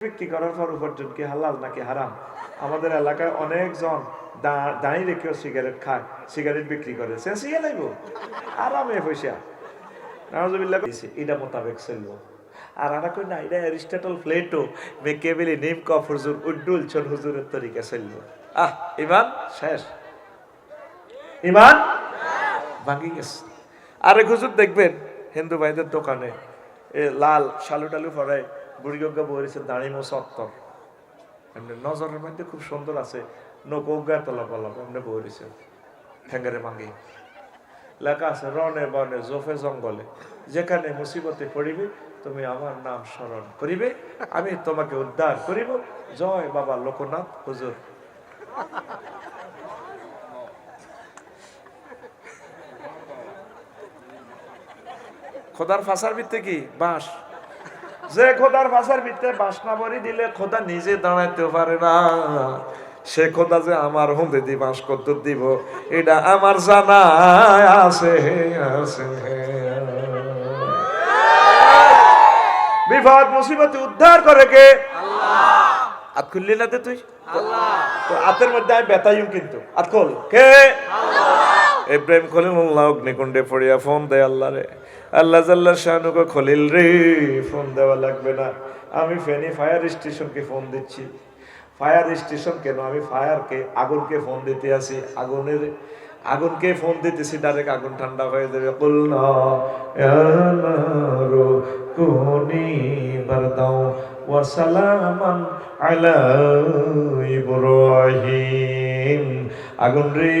বিক্রি করার পর উপার্জন কি হালাল নাকি হারাম? আমাদের এলাকায় অনেকজন দাঁড়িয়ে রেখেও সিগারেট খায় সিগারেট বিক্রি করে। চেঁচিয়ে লাগবো আরামে পয়সা। এটা মোতাবেক চলবো। আর কই না এটা প্লেটো মেকেবেলি হুজুর, উড্ডুল চল হুজুরের তরিকা চলবো। আহ, ইমান? শেষ। ইমান? ভাঙি গেছে। আরেক হুজুর দেখবেন, হিন্দু ভাইদের দোকানে লাল শালু টালু ফরাই বুড়ি গঙ্গা বহরেছে দাঁড়িয়ে মোস অত্তর এমনি নজরের মধ্যে খুব সুন্দর আছে। নৌকা তলা পলাপ এমনি বহরেছে ঠেঙ্গারে মাঙ্গি লেখা আছে রনে বনে জোফে জঙ্গলে, যেখানে মুসিবতে পড়িবে, তুমি আমার নাম স্মরণ করিবে, আমি তোমাকে উদ্ধার করিব। জয় বাবা লোকনাথ হুজুর। খোদার ফাঁসার ভিত্তে কি? বাঁশ। যে খোদার ফাঁসার ভিত্তে বাসনা বরি দিলে খোদা নিজে দাঁড়াইতে পারে না। সে খোদা যে আমার হুঁদে দি বাঁশ কত দিব এটা আমার জানা আছে আছে। বিপদ মুসিবত উদ্ধার করে কে? আত খুললি না তুই? তো আতের মধ্যে আমি বেতাইও কিন্তু। আত খোল। কে? ইব্রাহিম খলিলুল্লাহ অগ্নিকুণ্ডে পড়িয়া ফোন দেয় আল্লাহ রে আল্লাহ জাল্লা শাহানুকে খলিল রে, ফোন দেওয়া লাগবে না। আমি ফেনি ফায়ার স্টেশনকে ফোন দিচ্ছি। ফায়ার স্টেশন কেন? আমি ফায়ারকে, আগুনকে ফোন দিতে আসি। আগুনের, আগুনকে ফোন দিতেছি, ডাইরেক্ট আগুন ঠান্ডা হয়ে যাবে। কুলনা বারদাও ওয়া সালামান আলা ইব্রাহিম। আগুন রে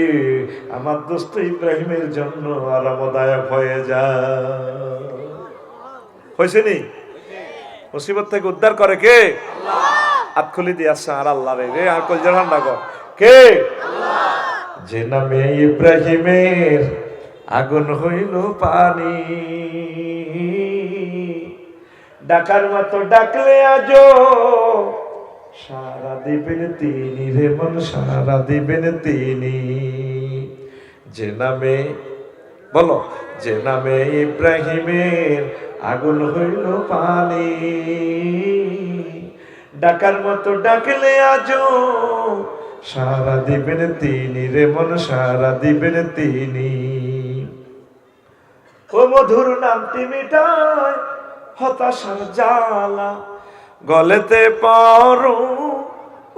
আমার দোস্ত ইব্রাহিমের জন্য আরামদায়ক হয়ে যা। হয়েছে নি? মুসিবত থেকে উদ্ধার করে কে? হাত খুলি দিয়ে আসছে আর আল্লাহ রে রে আর কলজা ঠান্ডা কর। কে? যে নামে ইব্রাহিমের আগুন হইল পানি। ডাকার মতো ডাকলে আজো। সারা দিবেন তিনি রে মন, সারা দিবেন তিনি। যে নামে, বলো, যে নামে ইব্রাহিমের আগুন হইল পানি। ডাকার মতো ডাকলে আজো। সারা দিবেন তিনি রে মন, সারা দিবেন তিনি। ও মধুর নামটি মিটায় হতাশার জ্বালা, গলেতে পারো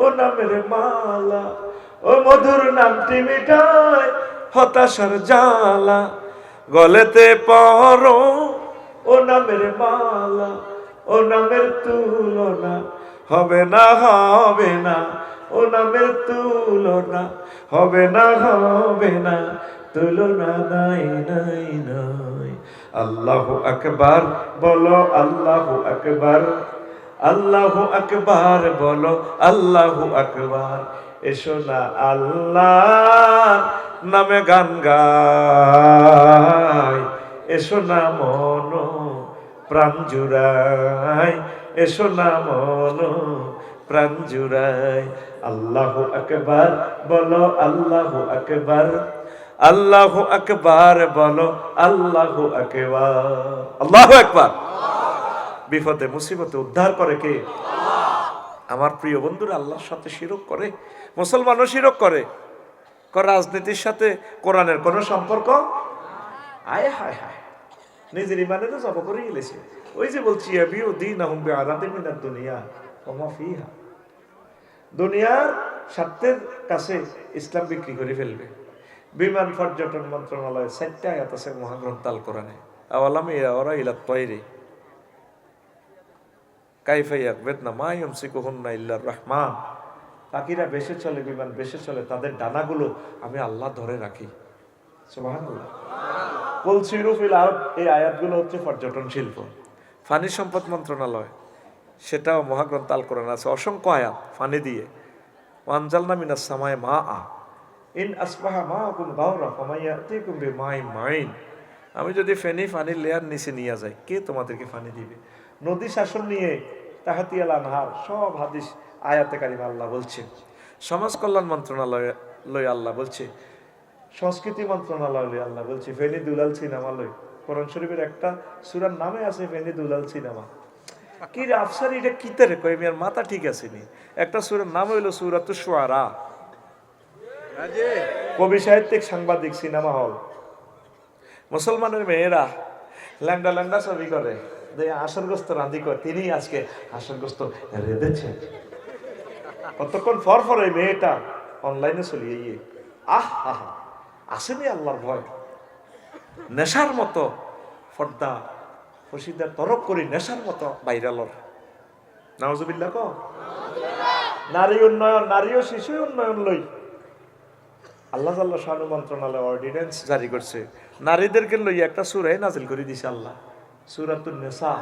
ও নামের মালা, ও মধুর নামটি মিটায় হতাশার জ্বালা, গলেতে পারো ও নামের মালা, ও নামের তুলনা হবে না হবে না, ও নামের তুলনা হবে না হবে না তুলনা নাই নাই নাই। আল্লাহ আকবার, বলো আল্লাহ আকবার। আল্লাহ আকবার, বলো আল্লাহ আকবার। এসো না আল্লাহ নামে গান গাই। এসো না মন, প্রাণ জুড়াই। এসো না মন, প্রাণ জুড়াই। আল্লাহ আকবার, বলো আল্লাহ আকবার। আল্লাহ আকবার বলো, আল্লাহ আকবার। আল্লাহ আকবার। বিপদে, মুসিবতে উদ্ধার করে কে? আমার প্রিয় বন্ধুরা, আল্লাহর সাথে শিরক করে, মুসলমানও শিরক করে। রাজনীতির সাথে কোরআনের কোনো সম্পর্ক? আয় হায় হায়। নিজের ইমানেরও জব করে গেলেছে। ওই যে বলছি আবিও দিন আহম্বে দুনিয়া দুনিয়ার স্বার্থের কাছে ইসলাম বিক্রি করে ফেলবে। বিমান পর্যটন মন্ত্রণালয় চারটা আয়াত আছে মহাগ্রন্থ আল কোরআনে ওরা ইলা তৈরি। কাইফাই আকবেদ না মা ইয়মসিকুহুন্না ইল্লার রহমান। পাখিরা বেশে চলে, বিমান বেশে চলে, তাদের ডানাগুলো আমি আল্লাহ ধরে রাখি। এই আয়াতগুলো হচ্ছে পর্যটন শিল্প। ফানি সম্পদ মন্ত্রণালয়, সেটাও মহাগ্রন্থ আল কোরআন আছে। অসংখ্য আয়াত ফানি দিয়ে। ওয়ানজালনা মিনাস সামায় মা আ ইন আসবাহা মা কুম গাওরা ফামাইয়াতিকুম বিমাই মাইন আমি যদি ফেনি ফানির লেয়ার নিচে নিয়ে যাই, কে তোমাদেরকে ফানি দিবে? নদী শাসন নিয়ে তাহাতিয়াল আনহার, সব হাদিস, আয়াতে কারিমা আল্লাহ বলছে। সমাজ কল্যাণ মন্ত্রণালয় লয় আল্লাহ বলছে। সংস্কৃতি মন্ত্রণালয় লই আল্লাহ বলছে, ফেনি দুলাল সিনেমা লই কোরআন শরীফের একটা সুরার নামে আছে, ফেনি দুলাল সিনেমা। কি আফসার, এটা কিতে রে? কই মিয়ার মাথা ঠিক আছে নি। একটা সুরের নাম হইল সুরাত সুয়ারা কবি সাহিত্যিক সাংবাদিক সিনেমা হল। মুসলমানের মেয়েরা ল্যাংডা ল্যাংডা ছবি করে, যে আসরগ্রস্ত রান্ধি করে তিনি আজকে আসরগ্রস্ত রেঁধেছেন কতক্ষণ ফর ফর এই মেয়েটা অনলাইনে চলিয়ে গিয়ে, আহ হা হা আসেনি আল্লাহর ভয়। নেশার মতো ফর্দা ফসিদার তরক করি, নেশার মতো বাইরালর নাওজবিল্লা ক নারী উন্নয়ন, নারী ও শিশু উন্নয়ন লই। আল্লাহ আল্লাহ শানু মন্ত্রণালয় অর্ডিন্যান্স জারি করছে। নারীদেরকে লই একটা সুরাই নাজিল করে দিছে আল্লাহ। সুরাতুন নেশা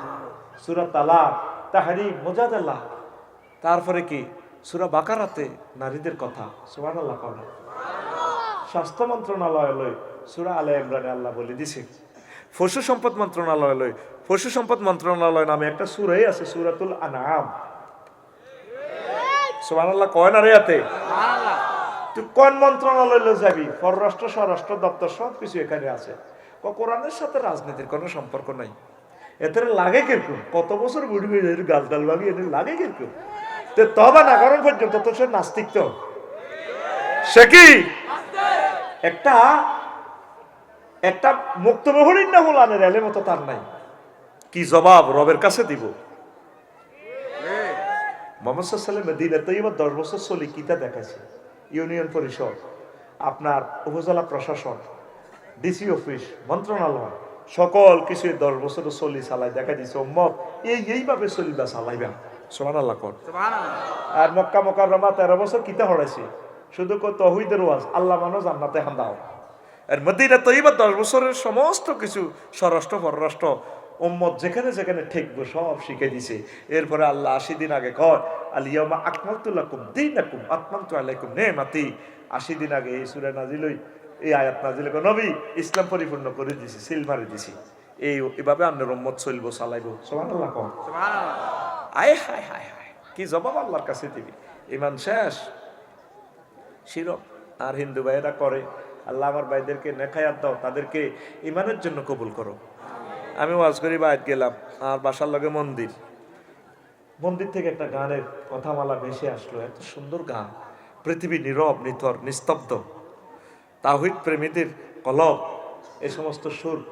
সুরা তালা তাহারি মোজাদাল্লাহ তারপরে কি? সুরা বাকারাতে নারীদের কথা। সুবান আল্লাহ কবে স্বাস্থ্য মন্ত্রণালয় লই সুরা আলে ইমরানে আল্লাহ বলে দিছে। পশু সম্পদ মন্ত্রণালয় লই পশু সম্পদ মন্ত্রণালয় নামে একটা সুরাই আছে, সুরাতুল আনাম সুবান আল্লাহ কয় না রে তুই কোন মন্ত্রণালয় যাবি? পররাষ্ট্র, স্বরাষ্ট্র, দপ্তর, সব কিছু এখানে আছে। কোরআনের সাথে রাজনীতির কোনো সম্পর্ক নাই। এতে লাগে কীরকম? কত বছর বুড়ি যায় গাছ ডাল ভাঙি এদের লাগে কীরকম? তে তবা না কারণ পর্যন্ত তো সে নাস্তিক তো। সে কি? একটা একটা মুক্তমহরীর না হলানের এলে মতো তার নাই। কি জবাব? রবের কাছে দিব। মোহাম্মদ সাল্লাম মেদিনাতে এবার দশ বছর চলি, কিতা দেখাচ্ছে ইউনিয়ন পরিষদ আপনার উপজেলা প্রশাসন ডিসি অফিস মন্ত্রণালয় সকল কিছু দশ বছর চলি চালাই দেখা দিছে উম্মত এই এইভাবে চলিবা চালাইবা। সোমান আল্লাহ কর আর মক্কা মক্কা রমা তেরো বছর কিতা হরাইছে শুধু কত তহিদের ওয়াজ আল্লাহ মানুষ জান্নাতে হান্দাও আর মদিনা তৈবা দশ বছরের সমস্ত কিছু স্বরাষ্ট্র পররাষ্ট্র উম্মত যেখানে যেখানে ঠেকবো সব শিখে দিছে। এরপরে আল্লাহ আশি দিন আগে কয় আলিয়ামা আকমাতুল্লাকুম দিন আকুম আত্মান্তু আলাইকুম নে মাতি আশি দিন আগে এই সুরে নাজিলই এই আয়াত নাজিল নবী ইসলাম পরিপূর্ণ করে দিছি সিল মারি দিছি। এই এভাবে আপনার উম্মত চলবো চালাইবো। সোমানাল্লাহ কম আয় হায় হায় হায় কি জবাব আল্লাহর কাছে দিবি? ইমান শেষ? শিরক? আর হিন্দু ভাইয়েরা করে আল্লাহ আমার ভাইদেরকে নেখায়াত দাও তাদেরকে ইমানের জন্য কবুল করো। আমি ওয়াজ করি, বাইর গেলাম। আর বাসার লগে মন্দির। মন্দির থেকে একটা গানের কথামালা ভেসে আসলো। এত সুন্দর গান। পৃথিবী নীরব, নিথর, নিস্তব্ধ। তাহিদ প্রেমীদের কলব এ সমস্ত সুর